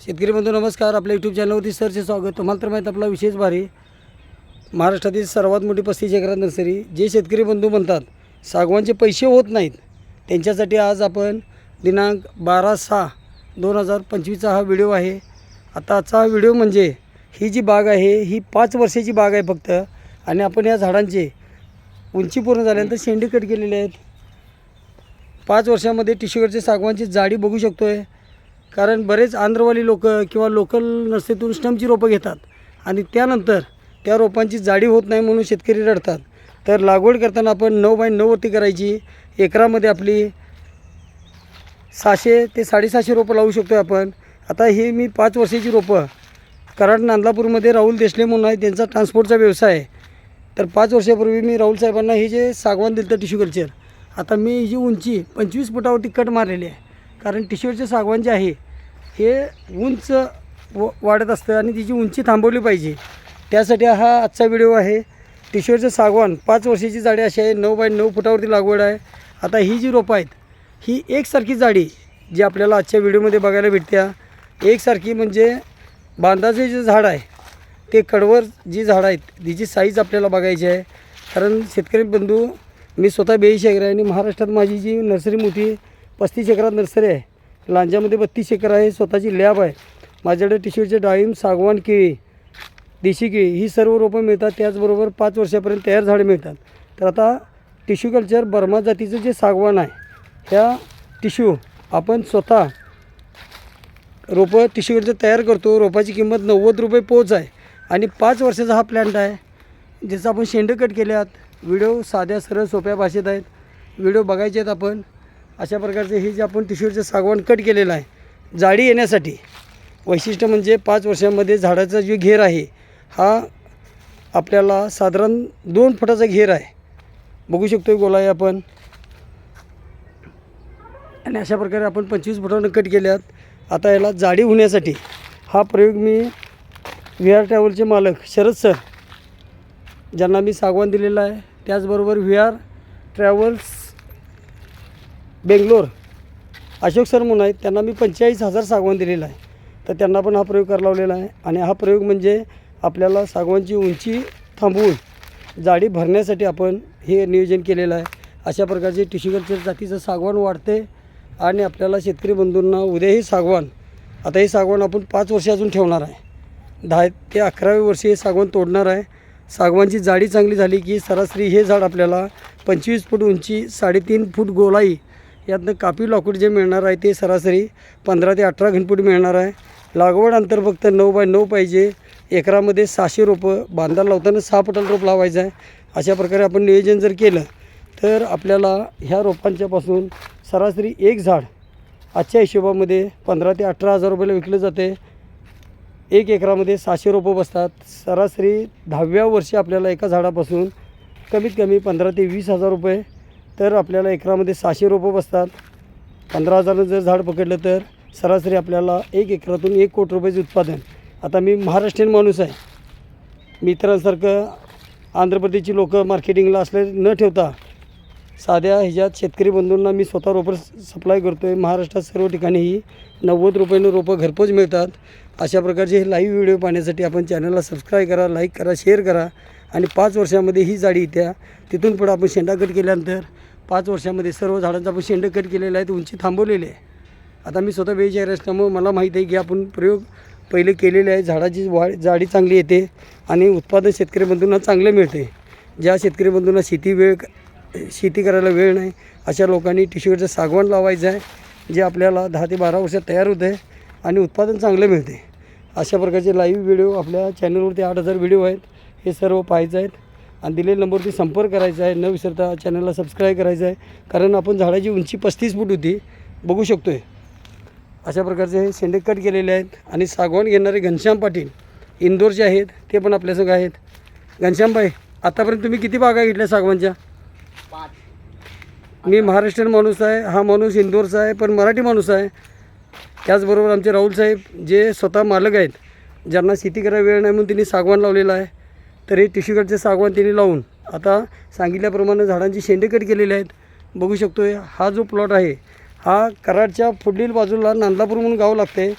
शेतकरी बंधू नमस्कार. आपल्या यूट्यूब चॅनलवरती सरचे स्वागत. तुम्हाला तर माहीत आपला विशेष भारी. महाराष्ट्रातील सर्वात मोठी पस्तीस एकरात नर्सरी जे शेतकरी बंधू म्हणतात सागवानचे पैसे होत नाहीत. त्यांच्यासाठी आज आपण दिनांक बारा सहा दोन हजार पंचवीसचा हा व्हिडिओ आहे. आता आजचा हा व्हिडिओ म्हणजे ही जी बाग आहे ही पाच वर्षाची बाग आहे फक्त. आणि आपण या झाडांचे उंची पूर्ण झाल्यानंतर शेंडी कट केलेले आहेत. पाच वर्षामध्ये टिश्यूकटचे सागवानची जाडी बघू शकतो आहे कारण बरेच आंध्रवाली लोक किंवा लोकल नर्सरीतून स्टमची रोपं घेतात. आणि त्यानंतर त्या रोपांची जाडी होत नाही म्हणून शेतकरी रडतात. तर लागवड करताना आपण नऊ बाय नऊवरती करायची. एकरामध्ये आपली सहाशे ते साडेसहाशे रोपं लावू शकतो आपण. आता ही मी पाच वर्षाची रोपं कराड नांदलापूरमध्ये राहुल देशले म्हणून आहे त्यांचा ट्रान्सपोर्टचा व्यवसाय आहे. तर पाच वर्षापूर्वी मी राहुल साहेबांना हे जे सागवान दिलं तर टिश्यू कल्चर आता मी ही जी उंची पंचवीस फुटावरती कट मारलेली आहे. कारण टिश्यूचे सागवान जे आहे हे उंच व वाढत असतं आणि तिची उंची थांबवली पाहिजे. त्यासाठी हा आजचा व्हिडिओ आहे. टिशोरचं सागवान पाच वर्षाची जाडी अशी आहे नऊ बाय नऊ फुटावरती लागवड आहे. आता ही जी रोपं आहेत ही एकसारखी जाडी जी आपल्याला आजच्या व्हिडिओमध्ये बघायला भेटत्या एकसारखी म्हणजे बांधाचे जे झाड आहे ते कडवर जी झाडं आहेत तिची साईज आपल्याला बघायची आहे. कारण शेतकरी बंधू मी स्वतः बेईस आहे आणि महाराष्ट्रात माझी जी नर्सरी मोठी पस्तीस एकरात नर्सरी आहे लांजामध्ये बत्तीस एकर आहे स्वतःची लॅब आहे. माझ्याकडे टिशूचे डाळिंब सागवान केळी देशी केळी ही सर्व रोपं मिळतात. त्याचबरोबर पाच वर्षापर्यंत तयार झाडे मिळतात. तर आता टिश्यू कल्चर बर्मा जातीचं जे सागवान आहे त्या टिश्यू आपण स्वतः रोपं टिश्यू कल्चर तयार करतो. रोपाची किंमत नव्वद रुपये पोच आहे. आणि पाच वर्षाचा हा प्लॅन्ट आहे ज्याचं आपण शेंड कट केले व्हिडिओ साध्या सरळ सोप्या भाषेत आहेत. व्हिडिओ बघायचे आहेत आपण. अशा प्रकारचे हे जे आपण टिश्यूचं सागवान कट केलेलं आहे जाडी येण्यासाठी. वैशिष्ट्य म्हणजे पाच वर्षामध्ये झाडाचा जो घेर आहे हा आपल्याला साधारण दोन फुटाचा घेर आहे. बघू शकतो गोलाय आपण. आणि अशा प्रकारे आपण पंचवीस फुटानं कट केल्यात. आता याला जाडी होण्यासाठी हा प्रयोग मी व्ही आर ट्रॅव्हलचे मालक शरद सर ज्यांना मी सागवान दिलेला आहे. त्याचबरोबर V R travels Bangalore. Ashok sir म्हणून आहेत त्यांना मी पंचेचाळीस हजार सागवान दिलेला आहे. तर त्यांना पण हा प्रयोग करायला लावलेला आहे. आणि हा प्रयोग म्हणजे आपल्याला सागवानची उंची थांबवून जाडी भरण्यासाठी आपण हे नियोजन केलेलं आहे. अशा प्रकारचे टिश्यू कल्चर जातीचं सागवान वाढते आणि आपल्याला शेतकरी बंधूंना उद्याही सागवान आता हे सागवान आपण पाच वर्ष अजून ठेवणार आहे. दहा ते अकराव्या वर्षी हे सागवान तोडणार आहे. सागवानची जाडी चांगली झाली की सरासरी हे झाड आपल्याला पंचवीस फूट उंची साडेतीन फूट गोलाई यातनं कापी लाकूड जे मिळणार आहे ते सरासरी पंधरा ते अठरा घनफूट मिळणार आहे. लागवड अंतर फक्त नऊ बाय नऊ पाहिजे. एकरामध्ये सहाशे रोपं बांधायला लावताना सहा पटल रोप लावायचं आहे. अशा प्रकारे आपण नियोजन जर केलं तर आपल्याला ह्या रोपांच्यापासून सरासरी एक झाड आजच्या हिशोबामध्ये पंधरा ते अठरा हजार रुपयाला विकलं जाते. एक एकरामध्ये सहाशे रोपं बसतात. सरासरी दहाव्या वर्षी आपल्याला एका झाडापासून कमीत कमी पंधरा ते वीस हजार रुपये तर आपल्याला एकरामध्ये सहाशे रोपं बसतात. पंधरा हजारनं जर झाड पकडलं तर सरासरी आपल्याला एक एकरातून एक कोटी रुपयाचे उत्पादन. आता मी महाराष्ट्रीयन माणूस आहे. मित्रांसारखं आंध्र प्रदेशची लोक मार्केटिंगला असले न ठेवता साध्या ह्याच्यात शेतकरी बंधूंना मी स्वतः रोपं सप्लाय करतो आहे महाराष्ट्रात सर्व ठिकाणी ही नव्वद रुपयानं रोपं घरपोच मिळतात. अशा प्रकारचे हे लाईव्ह व्हिडिओ पाहण्यासाठी आपण चॅनलला सबस्क्राईब करा लाईक करा शेअर करा. आणि पाच वर्षामध्ये ही जाडी येत्या तिथून पुढं आपण शेंडा कट केल्यानंतर पाच वर्षामध्ये सर्व झाडांचा आपण शेंडं कट केलेलं आहे उंची थांबवलेली आहे. आता मी स्वतः बेचार असल्यामुळं मला माहीत आहे की आपण प्रयोग पहिले केलेले आहे झाडाची वाढ जाडी चांगली येते आणि उत्पादन शेतकरी बंधूंना चांगलं मिळते. ज्या शेतकरी बंधूंना शेती वेळ शेती करायला वेळ नाही अशा लोकांनी टिश्यूचं सागवान लावायचं आहे जे आपल्याला दहा ते बारा वर्षात तयार होते आणि उत्पादन चांगलं मिळते. अशा प्रकारचे लाईव्ह व्हिडिओ आपल्या चॅनलवरती आठ हजार व्हिडिओ आहेत. हे सर्व पाहायचं आहेत. आणि दिलेल्या नंबरवरती संपर्क करायचा आहे. न विसरता चॅनलला सबस्क्राईब करायचं आहे. कारण आपण झाडाची उंची पस्तीस फूट होती. बघू शकतो आहे अशा प्रकारचे हे शेंडे कट केलेले आहेत. आणि सागवान घेणारे घनश्याम पाटील इंदोरचे आहेत ते पण आपल्यासंग आहेत. घनश्यामबाई आतापर्यंत तुम्ही किती बागा घेतल्या सागवानच्या? मी महाराष्ट्रीयन माणूस आहे. हा माणूस इंदोरचा आहे. पण मराठी माणूस आहे. त्याचबरोबर आमचे राहुल साहेब जे स्वतः मालक आहेत ज्यांना शेती करायला वेळ नाही म्हणून त्यांनी सागवान लावलेला आहे. तर हे टिश्यूकडचे सागवान त्यांनी लावून आता सांगितल्याप्रमाणे झाडांची शेंडे कट केलेले आहेत. बघू शकतो आहे हा जो प्लॉट आहे हा कराडच्या पुढील बाजूला नांदलापूर म्हणून गाव लागते.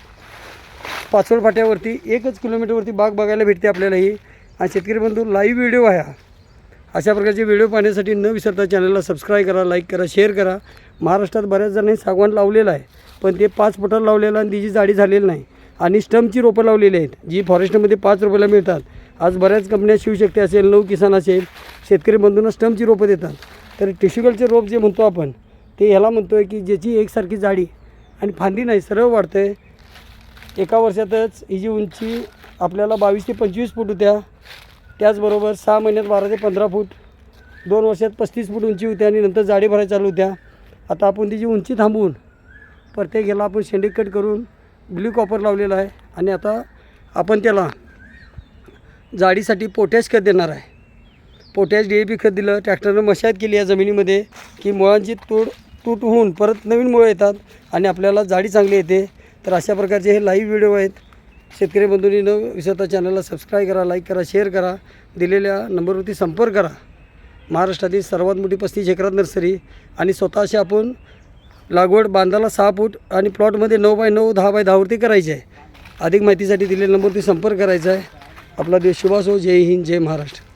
पाचवड फाट्यावरती एकच किलोमीटरवरती बाग बघायला भेटते आपल्याला ही. आणि शेतकरी बंधू लाईव्ह व्हिडिओ आहे हा. अशा प्रकारचे व्हिडिओ पाहण्यासाठी न विसरता चॅनलला सबस्क्राईब करा लाईक करा शेअर करा. महाराष्ट्रात बऱ्याच जणांनी सागवान लावलेलं आहे पण ते पाच फुटाला लावलेलं आणि तिची जाडी झालेली नाही आणि स्टमची रोपं लावलेली आहेत जी फॉरेस्टमध्ये पाच रुपयाला मिळतात. आज बऱ्याच कंपन्या शिवशक्ती असेल नऊ किसान असेल शेतकरी बंधूंना स्टमची रोपं देतात. तर टिश्यूकलचे रोप जे म्हणतो आपण ते ह्याला म्हणतो आहे की ज्याची एकसारखी जाडी आणि फांदी नाही सरळ वाढतं आहे एका वर्षातच ही जी उंची आपल्याला बावीस ते पंचवीस फूट होत्या त्याचबरोबर सहा महिन्यात बारा ते पंधरा फूट दोन वर्षात पस्तीस फूट उंची होती आणि नंतर जाडी भरायला चालू होत्या. आता आपण तिची उंची थांबवून प्रत्येक ह्याला आपण शेंडी कट करून ब्ल्यू कॉपर लावलेला आहे आणि आता आपण त्याला जाडीसाठी पोटॅश खत देणार आहे. पोटॅश डी ए पी खत दिलं ट्रॅक्टरनं मशागत केली या जमिनीमध्ये की मुळांची तूड तूट होऊन परत नवीन मुळं येतात आणि आपल्याला जाडी चांगली येते. तर अशा प्रकारचे हे लाईव्ह व्हिडिओ आहेत. शेतकरी बंधूंनी न विसरता चॅनलला सबस्क्राईब करा लाईक करा शेअर करा. दिलेल्या नंबरवरती संपर्क करा. महाराष्ट्रातील सर्वात मोठी पस्तीस एकरात नर्सरी आणि स्वतःशी आपण लागवड बांधाला सहा फूट आणि प्लॉटमध्ये नऊ बाय नऊ दहा बाय दहावरती करायची आहे. अधिक माहितीसाठी दिलेल्या नंबरवरती संपर्क करायचा आहे. आपला देश शुभासो हो. जय हिंद जय महाराष्ट्र.